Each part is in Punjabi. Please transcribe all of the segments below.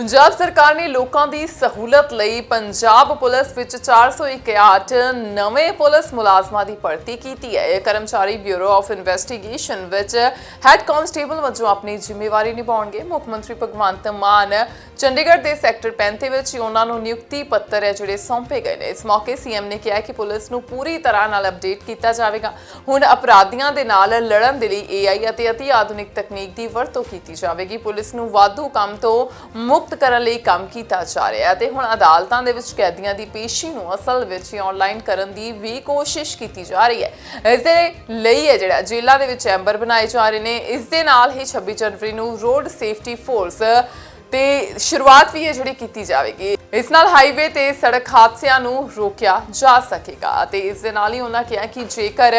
ਪੰਜਾਬ ਸਰਕਾਰ ਨੇ ਲੋਕਾਂ ਦੀ ਸਹੂਲਤ ਲਈ ਪੰਜਾਬ ਪੁਲਿਸ ਵਿੱਚ 461 ਨਵੇਂ ਪੁਲਿਸ ਮੁਲਾਜ਼ਮਾਂ ਦੀ ਭਰਤੀ ਕੀਤੀ ਹੈ। ਇਹ ਕਰਮਚਾਰੀ ਬਿਊਰੋ ਆਫ ਇਨਵੈਸਟੀਗੇਸ਼ਨ ਵਿੱਚ ਹੈੱਡ ਕਾਂਸਟੇਬਲ ਵਜੋਂ ਆਪਣੀ ਜ਼ਿੰਮੇਵਾਰੀ ਨਿਭਾਉਣਗੇ। ਮੁੱਖ ਮੰਤਰੀ ਭਗਵੰਤ ਮਾਨ ਚੰਡੀਗੜ੍ਹ ਦੇ ਸੈਕਟਰ 35 ਵਿੱਚ ਹੀ ਉਹਨਾਂ ਨੂੰ ਨਿਯੁਕਤੀ ਪੱਤਰ ਹੈ ਜਿਹੜੇ ਸੌਂਪੇ ਗਏ ਨੇ। ਇਸ ਮੌਕੇ ਸੀਐਮ ਨੇ ਕਿਹਾ ਕਿ ਪੁਲਿਸ ਨੂੰ ਪੂਰੀ ਤਰ੍ਹਾਂ ਨਾਲ ਅਪਡੇਟ ਕੀਤਾ ਜਾਵੇਗਾ। ਹੁਣ ਅਪਰਾਧੀਆਂ ਦੇ ਨਾਲ ਲੜਨ ਦੇ ਲਈ ਏਆਈ ਅਤੇ ਅਤੀ ਆਧੁਨਿਕ ਤਕਨੀਕ ਦੀ ਵਰਤੋਂ ਕੀਤੀ ਜਾਵੇਗੀ। ਪੁਲਿਸ ਨੂੰ ਵਾਧੂ ਕੰਮ ਤੋਂ ਮੁਕਤ ਕਰਨ ਲਈ ਕੰਮ ਕੀਤਾ ਜਾ ਰਿਹਾ ਹੈ ਤੇ ਹੁਣ ਅਦਾਲਤਾਂ ਦੇ ਵਿੱਚ ਕੈਦੀਆਂ ਦੀ ਪੇਸ਼ੀ ਨੂੰ ਅਸਲ ਵਿੱਚ ਆਨਲਾਈਨ ਕਰਨ ਦੀ ਵੀ ਕੋਸ਼ਿਸ਼ ਕੀਤੀ ਜਾ ਰਹੀ ਹੈ। ਇਸ ਦੇ ਲਈ ਹੈ ਜਿਹੜਾ ਜੇਲ੍ਹਾਂ ਦੇ ਵਿੱਚ ਚੈਂਬਰ ਬਣਾਏ ਜਾ ਰਹੇ ਨੇ, ਇਸ ਦੇ ਨਾਲ ਹੀ 26 ਜਨਵਰੀ ਨੂੰ ਰੋਡ ਸੇਫਟੀ ਫੋਰਸ ਤੇ ਸ਼ੁਰੂਆਤ ਵੀ ਹੈ ਜਿਹੜੀ ਕੀਤੀ ਜਾਵੇਗੀ। ਇਸ ਨਾਲ ਹਾਈਵੇ ਤੇ ਸੜਕ ਹਾਦਸਿਆਂ ਨੂੰ ਰੋਕਿਆ ਜਾ ਸਕੇਗਾ ਤੇ ਇਸ ਦੇ ਨਾਲ ਹੀ ਉਹਨਾਂ ਕਿਹਾ ਕਿ ਜੇਕਰ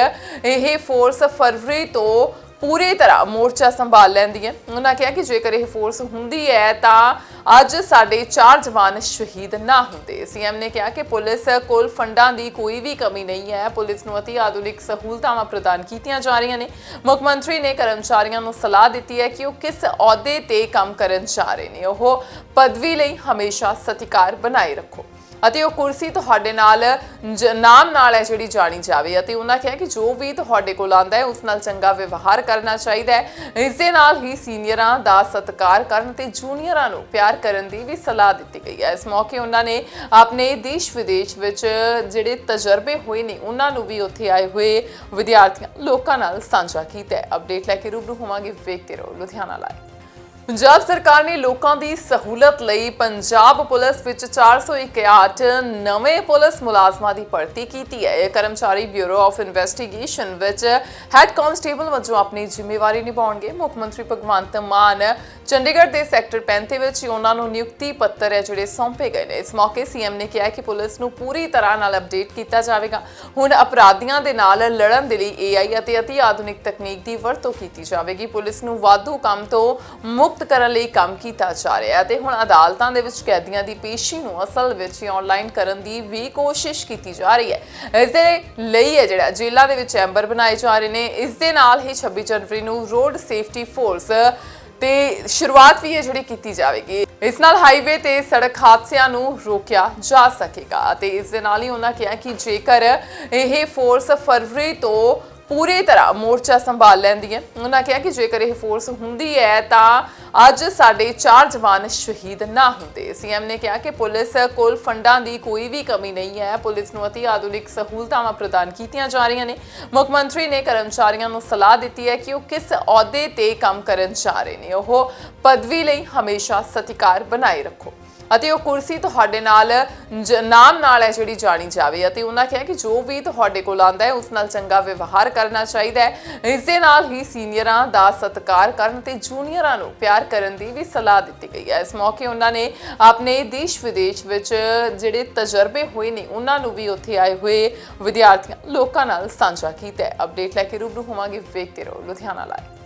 ਇਹ ਫੋਰਸ ਫਰਵਰੀ ਤੋਂ ਪੂਰੀ ਤਰ੍ਹਾਂ ਮੋਰਚਾ ਸੰਭਾਲ ਲੈਂਦੀ ਹੈ। ਉਹਨਾਂ ਕਿਹਾ ਕਿ ਜੇਕਰ ਇਹ ਫੋਰਸ ਹੁੰਦੀ ਹੈ ਤਾਂ ਅੱਜ ਸਾਡੇ ਚਾਰ ਜਵਾਨ ਸ਼ਹੀਦ ਨਾ ਹੁੰਦੇ। ਸੀਐਮ ਨੇ ਕਿਹਾ ਕਿ ਪੁਲਿਸ ਕੋਲ ਫੰਡਾਂ ਦੀ ਕੋਈ ਵੀ ਕਮੀ ਨਹੀਂ ਹੈ। ਪੁਲਿਸ ਨੂੰ ਅਤੀ ਆਧੁਨਿਕ ਸਹੂਲਤਾਵਾਂ ਪ੍ਰਦਾਨ ਕੀਤੀਆਂ ਜਾ ਰਹੀਆਂ ਨੇ। ਮੁੱਖ ਮੰਤਰੀ ਨੇ ਕਰਮਚਾਰੀਆਂ ਨੂੰ ਸਲਾਹ ਦਿੱਤੀ ਹੈ ਕਿ ਉਹ ਕਿਸ ਅਹੁਦੇ ਤੇ ਕੰਮ ਕਰਨ ਜਾ ਰਹੇ ਨੇ। ਉਹ ਪਦਵੀ ਲਈ ਹਮੇਸ਼ਾ ਸਤਿਕਾਰ ਬਣਾਏ ਰੱਖੋ। ਅਤੇ ਉਹ ਕੁਰਸੀ ਤੁਹਾਡੇ ਨਾਲ, ਜ- ਨਾਮ ਨਾਲ ਹੈ ਜਿਹੜੀ ਜਾਣੀ ਜਾਵੇ ਅਤੇ ਉਹਨਾਂ ਕਿਹਾ ਕਿ ਜੋ ਵੀ ਤੁਹਾਡੇ ਕੋਲ ਆਂਦਾ ਹੈ, ਉਸ ਨਾਲ ਚੰਗਾ ਵਿਵਹਾਰ ਕਰਨਾ ਚਾਹੀਦਾ ਹੈ। ਇਸ ਦੇ ਨਾਲ ਹੀ ਸੀਨੀਅਰਾਂ ਦਾ ਸਤਿਕਾਰ ਕਰਨ ਤੇ ਜੂਨੀਅਰਾਂ ਨੂੰ ਪਿਆਰ ਕਰਨ ਦੀ ਵੀ ਸਲਾਹ ਦਿੱਤੀ ਗਈ ਹੈ। ਇਸ ਮੌਕੇ ਉਹਨਾਂ ਨੇ ਆਪਣੇ ਦੇਸ਼ ਵਿਦੇਸ਼ ਵਿੱਚ ਜਿਹੜੇ ਤਜਰਬੇ ਹੋਏ ਨੇ, ਉਹਨਾਂ ਨੂੰ ਵੀ ਉੱਥੇ ਆਏ ਹੋਏ ਵਿਦਿਆਰਥੀਆਂ ਲੋਕਾਂ ਨਾਲ ਸਾਂਝਾ ਕੀਤਾ ਹੈ। ਅਪਡੇਟ ਲੈ ਕੇ ਰੂਬਰੂ ਹੋਵਾਂਗੇ, ਵੇਖਦੇ ਰਹੋ ਲੁਧਿਆਣਾ ਲਾਈਵ। ਪੰਜਾਬ ਸਰਕਾਰ ਨੇ ਲੋਕਾਂ ਦੀ ਸਹੂਲਤ ਲਈ ਪੰਜਾਬ ਪੁਲਿਸ ਵਿੱਚ 461 ਨਵੇਂ ਪੁਲਿਸ ਮੁਲਾਜ਼ਮਾਂ ਦੀ ਭਰਤੀ ਕੀਤੀ ਹੈ। ਇਹ ਕਰਮਚਾਰੀ ਬਿਊਰੋ ਆਫ ਇਨਵੈਸਟੀਗੇਸ਼ਨ ਵਿੱਚ ਹੈੱਡ ਕਾਂਸਟੇਬਲ ਵਜੋਂ ਆਪਣੀ ਜ਼ਿੰਮੇਵਾਰੀ ਨਿਭਾਉਣਗੇ। ਮੁੱਖ ਮੰਤਰੀ ਭਗਵੰਤ ਮਾਨ ਚੰਡੀਗੜ੍ਹ ਦੇ ਸੈਕਟਰ 35 ਵਿੱਚ ਉਹਨਾਂ ਨੂੰ ਨਿਯੁਕਤੀ ਪੱਤਰ ਹੈ ਜਿਹੜੇ ਸੌਂਪੇ ਗਏ ਨੇ। ਇਸ ਮੌਕੇ ਸੀਐਮ ਨੇ ਕਿਹਾ ਕਿ ਪੁਲਿਸ ਨੂੰ ਪੂਰੀ ਤਰ੍ਹਾਂ ਨਾਲ ਅਪਡੇਟ ਕੀਤਾ ਜਾਵੇਗਾ। ਹੁਣ ਅਪਰਾਧੀਆਂ ਦੇ ਨਾਲ ਲੜਨ ਦੇ ਲਈ ਏਆਈ ਅਤੇ ਅਤੀ ਆਧੁਨਿਕ ਤਕਨੀਕ ਦੀ ਵਰਤੋਂ ਕੀਤੀ ਜਾਵੇਗੀ। ਪੁਲਿਸ ਨੂੰ ਵਾਧੂ ਕੰਮ ਤੋਂ ਮੁਕਤ ਕਰਨ ਲਈ ਕੰਮ ਕੀਤਾ ਜਾ ਰਿਹਾ ਹੈ ਤੇ ਹੁਣ ਅਦਾਲਤਾਂ ਦੇ ਵਿੱਚ ਕੈਦੀਆਂ ਦੀ ਪੇਸ਼ੀ ਨੂੰ ਅਸਲ ਵਿੱਚ ਆਨਲਾਈਨ ਕਰਨ ਦੀ ਵੀ ਕੋਸ਼ਿਸ਼ ਕੀਤੀ ਜਾ ਰਹੀ ਹੈ। ਇਸ ਦੇ ਲਈ ਹੈ ਜਿਹੜਾ ਜੇਲ੍ਹਾਂ ਦੇ ਵਿੱਚ ਚੈਂਬਰ ਬਣਾਏ ਜਾ ਰਹੇ ਨੇ। ਇਸ ਦੇ ਨਾਲ ਹੀ 26 ਜਨਵਰੀ ਨੂੰ ਰੋਡ ਸੇਫਟੀ ਫੋਰਸ ਤੇ ਸ਼ੁਰੂਆਤ ਵੀ ਹੈ ਜਿਹੜੀ ਕੀਤੀ ਜਾਵੇਗੀ। ਇਸ ਨਾਲ ਹਾਈਵੇ ਤੇ ਸੜਕ ਹਾਦਸਿਆਂ ਨੂੰ ਰੋਕਿਆ ਜਾ ਸਕੇਗਾ ਤੇ ਇਸ ਦੇ ਨਾਲ ਹੀ ਉਹਨਾਂ ਕਿਹਾ ਕਿ ਜੇਕਰ ਇਹ ਫੋਰਸ ਫਰਵਰੀ ਤੋਂ ਪੂਰੀ ਤਰ੍ਹਾਂ ਮੋਰਚਾ ਸੰਭਾਲ ਲੈਂਦੀ ਹੈ। ਉਹਨਾਂ ਕਿਹਾ ਕਿ ਜੇਕਰ ਇਹ ਫੋਰਸ ਹੁੰਦੀ ਹੈ, ਤਾਂ ਅੱਜ ਸਾਡੇ ਚਾਰ ਜਵਾਨ ਸ਼ਹੀਦ ਨਾ ਹੁੰਦੇ। ਸੀਐਮ ਨੇ ਕਿਹਾ ਕਿ ਪੁਲਿਸ ਕੋਲ ਫੰਡਾਂ ਦੀ ਕੋਈ ਵੀ ਕਮੀ ਨਹੀਂ ਹੈ। ਪੁਲਿਸ ਨੂੰ ਅਤੀ ਆਧੁਨਿਕ ਸਹੂਲਤਾਵਾਂ ਪ੍ਰਦਾਨ ਕੀਤੀਆਂ ਜਾ ਰਹੀਆਂ ਨੇ। ਮੁੱਖ ਮੰਤਰੀ ਨੇ ਕਰਮਚਾਰੀਆਂ ਨੂੰ ਸਲਾਹ ਦਿੱਤੀ ਹੈ ਕਿ ਉਹ ਕਿਸ ਅਹੁਦੇ ਤੇ ਕੰਮ ਕਰਨ ਜਾ ਰਹੇ ਨੇ। ਉਹ ਪਦਵੀ ਲਈ ਹਮੇਸ਼ਾ ਸਤਿਕਾਰ ਬਣਾਏ ਰੱਖੋ। ਅਤੇ ਉਹ ਕੁਰਸੀ ਤੁਹਾਡੇ ਨਾਲ, ਜ- ਨਾਮ ਨਾਲ ਹੈ ਜਿਹੜੀ ਜਾਣੀ ਜਾਵੇ। ਅਤੇ ਉਹਨਾਂ ਕਿਹਾ ਕਿ ਜੋ ਵੀ ਤੁਹਾਡੇ ਕੋਲ ਆਂਦਾ ਹੈ, ਉਸ ਨਾਲ ਚੰਗਾ ਵਿਵਹਾਰ ਕਰਨਾ ਚਾਹੀਦਾ ਹੈ। ਇਸ ਦੇ ਨਾਲ ਹੀ ਸੀਨੀਅਰਾਂ ਦਾ ਸਤਿਕਾਰ ਕਰਨ ਤੇ ਜੂਨੀਅਰਾਂ ਨੂੰ ਪਿਆਰ ਕਰਨ ਦੀ ਵੀ ਸਲਾਹ ਦਿੱਤੀ ਗਈ ਹੈ। ਇਸ ਮੌਕੇ ਉਹਨਾਂ ਨੇ ਆਪਣੇ ਦੇਸ਼ ਵਿਦੇਸ਼ ਵਿੱਚ ਜਿਹੜੇ ਤਜਰਬੇ ਹੋਏ ਨੇ, ਉਹਨਾਂ ਨੂੰ ਵੀ ਉੱਥੇ ਆਏ ਹੋਏ ਵਿਦਿਆਰਥੀਆਂ ਲੋਕਾਂ ਨਾਲ ਸਾਂਝਾ ਕੀਤਾ ਹੈ। ਅਪਡੇਟ ਲੈ ਕੇ ਰੂਬਰੂ ਹੋਵਾਂਗੇ, ਵੇਖਦੇ ਰਹੋ ਲੁਧਿਆਣਾ ਲਾਈਵ